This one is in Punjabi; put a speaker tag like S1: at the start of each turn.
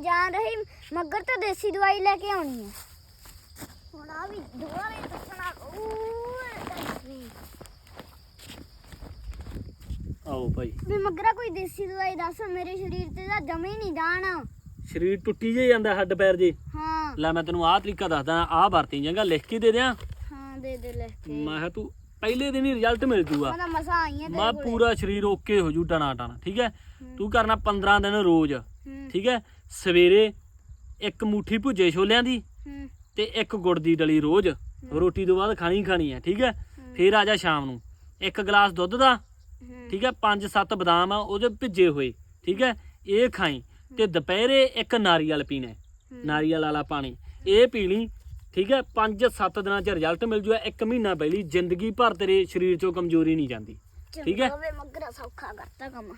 S1: ਜਾਨ ਰਹੀ ਮੱਗਰ ਤਾਂ ਦੇਸੀ ਦਵਾਈ ਲੈ ਕੇ ਆਉਣੀ ਹੈ। ਹੁਣ ਆ ਵੀ ਦੁਆਰੇ ਦੱਸਣਾ
S2: ਆਓ ਭਾਈ।
S1: ਵੀ ਮੱਗਰਾ ਕੋਈ ਦੇਸੀ ਦਵਾਈ ਦੱਸ ਮੇਰੇ ਸਰੀਰ ਤੇ ਤਾਂ ਜਮੇ ਨਹੀਂ ਜਾਣ
S2: ਸਰੀਰ ਟੁੱਟੀ ਜੇ ਜਾਂਦਾ ਹੱਡ ਪੈਰ ਜੇ।
S1: ਹਾਂ।
S2: ਲੈ ਮੈਂ ਤੈਨੂੰ ਆਹ ਤਰੀਕਾ ਦੱਸਦਾ ਆਹ ਵਰਤੀ ਜਾਂਗਾ ਲਿਖ ਕੇ ਦੇ ਦਿਆਂ।
S1: ਹਾਂ ਦੇ ਦੇ ਲੈ ਕੇ।
S2: ਮੈਂ ਕਿਹਾ ਤੂੰ ਪਹਿਲੇ ਦਿਨ ਹੀ ਰਿਜ਼ਲਟ ਮਿਲ ਜੂਗਾ।
S1: ਮੈਂ ਮਸਾ ਆਈ ਆ
S2: ਮੈਂ ਪੂਰਾ ਸਰੀਰ ਓਕੇ ਹੋ ਜੂ ਟਣਾ ਟਣਾ ਠੀਕ ਹੈ। ਤੂੰ ਕਰਨਾ 15 ਦਿਨ ਰੋਜ਼ ਠੀਕ ਹੈ? ਸਵੇਰੇ ਇੱਕ ਮੁਠੀ ਭੁੱਜੇ ਛੋਲਿਆਂ ਦੀ
S1: ਹੂੰ।
S2: ਤੇ ਇੱਕ ਗੁੜ ਦੀ ਡਲੀ ਰੋਜ਼। ਰੋਟੀ ਤੋਂ ਬਾਅਦ ਖਾਣੀ ਖਾਣੀ ਹੈ ਠੀਕ ਹੈ? ਫੇਰ ਆ ਜਾ ਸ਼ਾਮ ਨੂੰ। ਇੱਕ ਗਲਾਸ ਦੁੱਧ ਦਾ ਠੀਕ ਹੈ? 5-7 ਬਦਾਮ ਆ ਉਹਦੇ ਭਿੱਜੇ ਹੋਏ ਠੀਕ ਹੈ? ਇਹ ਖਾਈ ਤੇ ਦੁਪਹਿਰੇ ਇੱਕ ਨਾਰੀਅਲ ਪੀਣਾ ਹੈ। ਨਾਰੀਅਲ ਵਾਲਾ ਪਾਣੀ। ਇਹ ਪੀ ਲਈ ਠੀਕ ਹੈ? 5-7 ਦਿਨਾਂ ਚ ਰਿਜ਼ਲਟ ਮਿਲ ਜੂਗਾ ਇੱਕ ਮਹੀਨਾ ਪਹਿਲੀ। ਜ਼ਿੰਦਗੀ ਭਰ ਤੇਰੇ ਸਰੀਰ ਚੋਂ ਕਮਜ਼ੋਰੀ ਨਹੀਂ ਜਾਂਦੀ ਠੀਕ ਹੈ?
S1: ਵੇ ਮੱਗਰਾ ਸੌਖਾ ਕਰਤਾ ਕੰਮ।